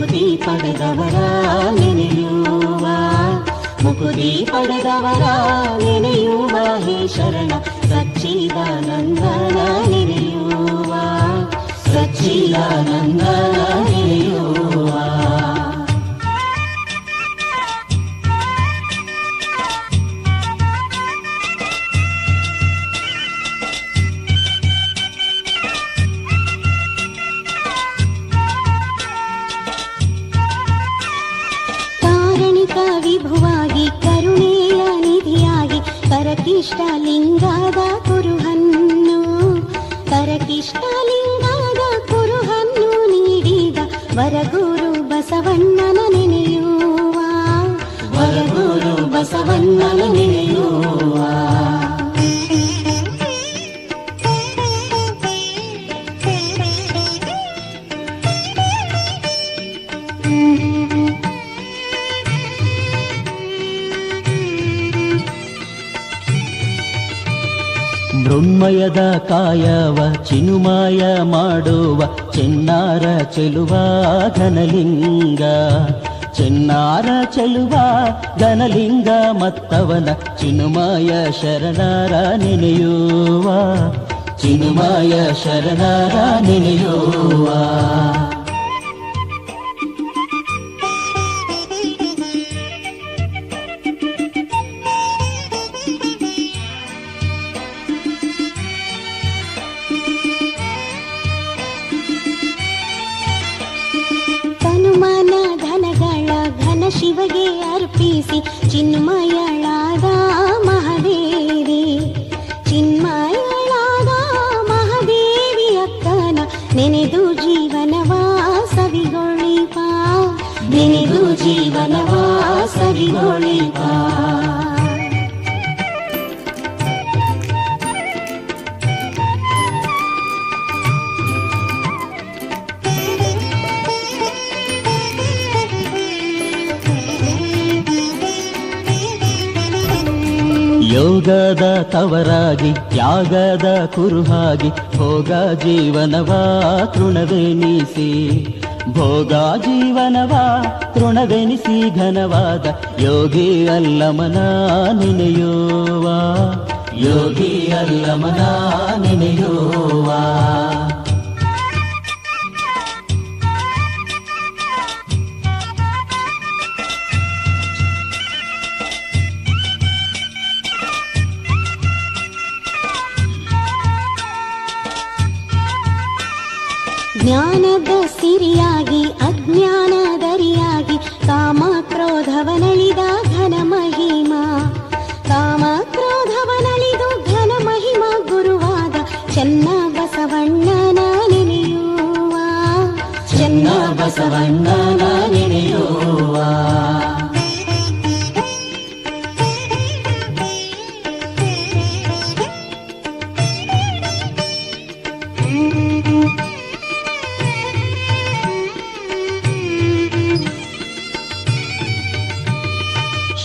ಮುಕುತಿ ಪಡೆದವರ ನೆನೆಯುವ ಮುಕುತಿ ಪಡೆದವರ ನೆನೆಯುವ ಹೇ ಶರಣ ಸಚ್ಚಿದಾನಂದನ ನೆನೆಯುವ ಸಚ್ಚಿದಾನಂದನ ಕರಕಿಷ್ಟ ಲಿಂಗದ ಕುರುಹನ್ನು ಕರಕಿಷ್ಟ ಲಿಂಗದ ಕುರುಹನ್ನು ನೀಡಿದ ವರಗುರು ಬಸವಣ್ಣನ ನೆನೆಯುವ ವರಗುರು ಬಸವಣ್ಣನ ನೆನೆಯುವ ಮೃಣ್ಮಯದ ಕಾಯವ, ಚಿನುಮಾಯ ಮಾಡುವ, ಚೆನ್ನಾರ ಚೆಲುವ ಘನಲಿಂಗ ಚೆನ್ನಾರ ಚೆಲುವ ಘನಲಿಂಗ ಮತ್ತವನ, ಚಿನುಮಾಯ ಶರಣಾರ ನೆನೆಯುವ. ಚಿನುಮಾಯ ಶರಣಾರ ನೆನೆಯುವ. ಘನ ಶಿವಗೆ ಅರ್ಪಿಸಿ ಚಿನ್ಮಯಳಾದ ಮಹಾದೇವಿ ಚಿನ್ಮಯಳಾದ ಮಹಾದೇವಿ ಅಕ್ಕನ ನೆನೆದು ಜೀವನವ ಸವಿಗೊಳಿಪ ನೆನೆದು ಜೀವನವ ಸವಿಗೊಳಿಪ ಯೋಗದ ತವರಾಗಿ ತ್ಯಾಗದ ಕುರುಹಾಗಿ, ಭೋಗ ಜೀವನವ ತೃಣವೆನಿಸಿ ಭೋಗ ಜೀವನವ ತೃಣವೆನಿಸಿ ಘನವಾದ ಯೋಗಿ ಅಲ್ಲಮನ ನಿನೆಯೋವಾ. ಯೋಗಿ ಅಲ್ಲಮನ ನೆನೆಯುವ. ಜ್ಞಾನದ ಸಿರಿಯಾಗಿ ಅಜ್ಞಾನದರಿಯಾಗಿ ಕಾಮ ಕ್ರೋಧವನಳಿದ ಘನ ಮಹಿಮಾ. ಕಾಮ ಕ್ರೋಧವನಳಿದು ಘನ ಮಹಿಮಾ ಗುರುವಾದ ಚೆನ್ನ ಬಸವಣ್ಣನ ನೆನೆಯುವ. ಚೆನ್ನ ಬಸವಣ್ಣನ ನೆನೆಯುವ.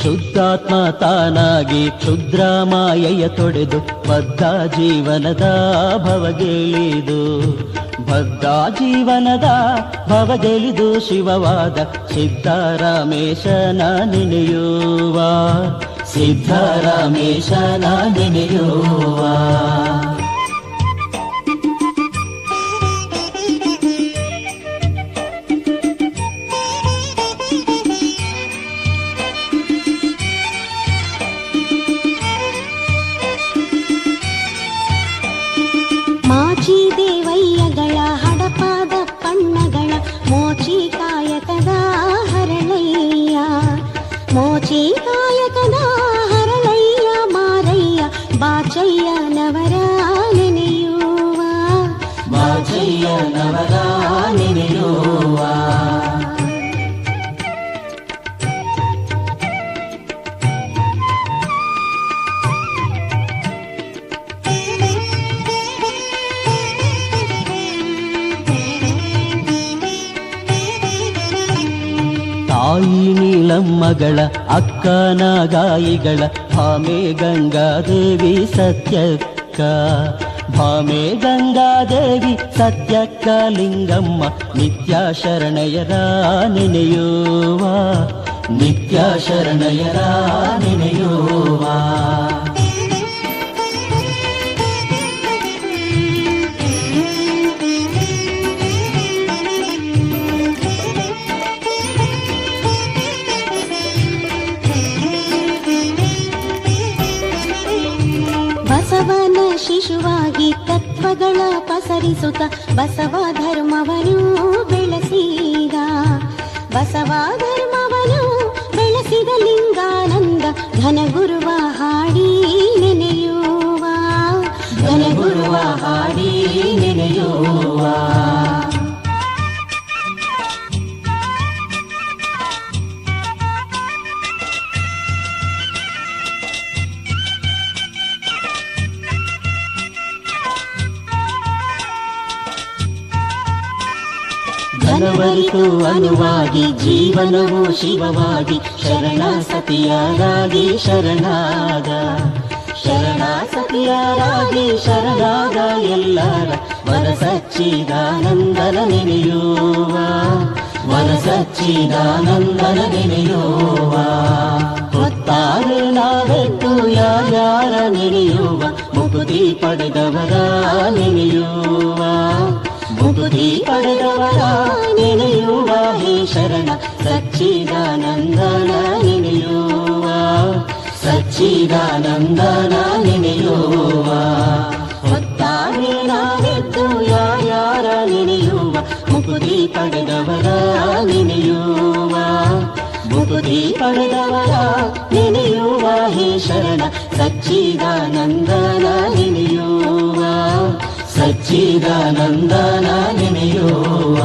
ಶುದ್ಧಾತ್ಮ ತಾನಾಗಿ ಕ್ಷುದ್ರ ಮಾಯೆಯ ತೊಡೆದು ಬದ್ಧ ಜೀವನದ ಭವಗೆಳಿದು, ಬದ್ಧ ಜೀವನದ ಭವಗೆಳಿದು ಶಿವವಾದ ಸಿದ್ಧರಾಮೇಶನ ನೆನೆಯುವ ಸಿದ್ಧರಾಮೇಶನ ನೆನೆಯುವ. ಹಡಪಾದ ಪಣ್ಣಗಳ ಮೋಚಿ ಕಾಯಕದ ಹರಳಯ್ಯ ಮೋಚಿ ಕಾಯಕದ ಹರಳಯ್ಯ ಮಾರಯ್ಯ ಬಾಚಯ್ಯನವರ ನೆನೆಯುವ ಬಾಚಯ್ಯನವರ ನೆನೆಯುವ ತಾಯಿ ನೀಲಮ್ಮಗಳ ಅಕ್ಕನ ಗಾಯಿಗಳ, ಭಾಮೆ ಗಂಗಾದೇವಿ ಸತ್ಯಕ್ಕ. ಭಾಮೆ ಗಂಗಾದೇವಿ ಸತ್ಯಕ್ಕ ಲಿಂಗಮ್ಮ, ನಿತ್ಯ ಶರಣಯರ ನೆನೆಯುವ ನಿತ್ಯ ಶರಣಯರ ನೆನೆಯುವ ಬಸವನ ಶಿಶುವಾಗಿ ತತ್ವಗಳ ಪಸರಿಸುತ್ತ ಬಸವ ಧರ್ಮವನು ಬೆಳೆಸಿದ. ಬಸವ ಧರ್ಮವನು ಬೆಳೆಸಿದ ಲಿಂಗಾನಂದ ಘನಗುರುವ ಹಾಡಿ ಘನವರಿತು ಅನುವಾಗಿ, ಜೀವನವು ಶಿವವಾಗಿ ಶರಣ ಸತಿಯರಾಗಿ ಶರಣಾದ ಶರಣ ಸತಿಯರಾಗಿ ಶರಣಾದ ಎಲ್ಲರ ಮನ ಸಚ್ಚಿದಾನಂದನ ನೆನೆಯುವ. ಮನ ಸಚ್ಚಿದಾನಂದನ ನೆನೆಯುವ. ಹೊತ್ತಾರೆ ನಾವೆತ್ತು ಯಾರ್ಯಾರ ನೆನೆಯುವ. ಮುಕುತಿ ಪಡೆದವರ ನೆನೆಯುವ. ಮುಕುತಿ ಪಡೆದವರ ನೆನೆಯುವ ಹೇ ಶರಣ ಸಚ್ಚಿದಾನಂದನ ನೆನೆಯುವ ಸಚ್ಚಿದಾನಂದನ ನೆನೆಯುವ. ಹೊತ್ತಾರೆ ನಾವೆದ್ದು ಯಾರ್ಯಾರ ನೆನೆಯುವ, ಮುಕುತಿ ಪಡೆದವರ ನೆನೆಯುವ. ಮುಕುತಿ ಪಡೆದವರ ನೆನೆಯುವ ಹೇ ಶರಣ ಸಚ್ಚಿದಾನಂದನ ನೆನೆಯುವ. ಸಚ್ಚಿದಾನಂದನ ನೆನೆಯುವ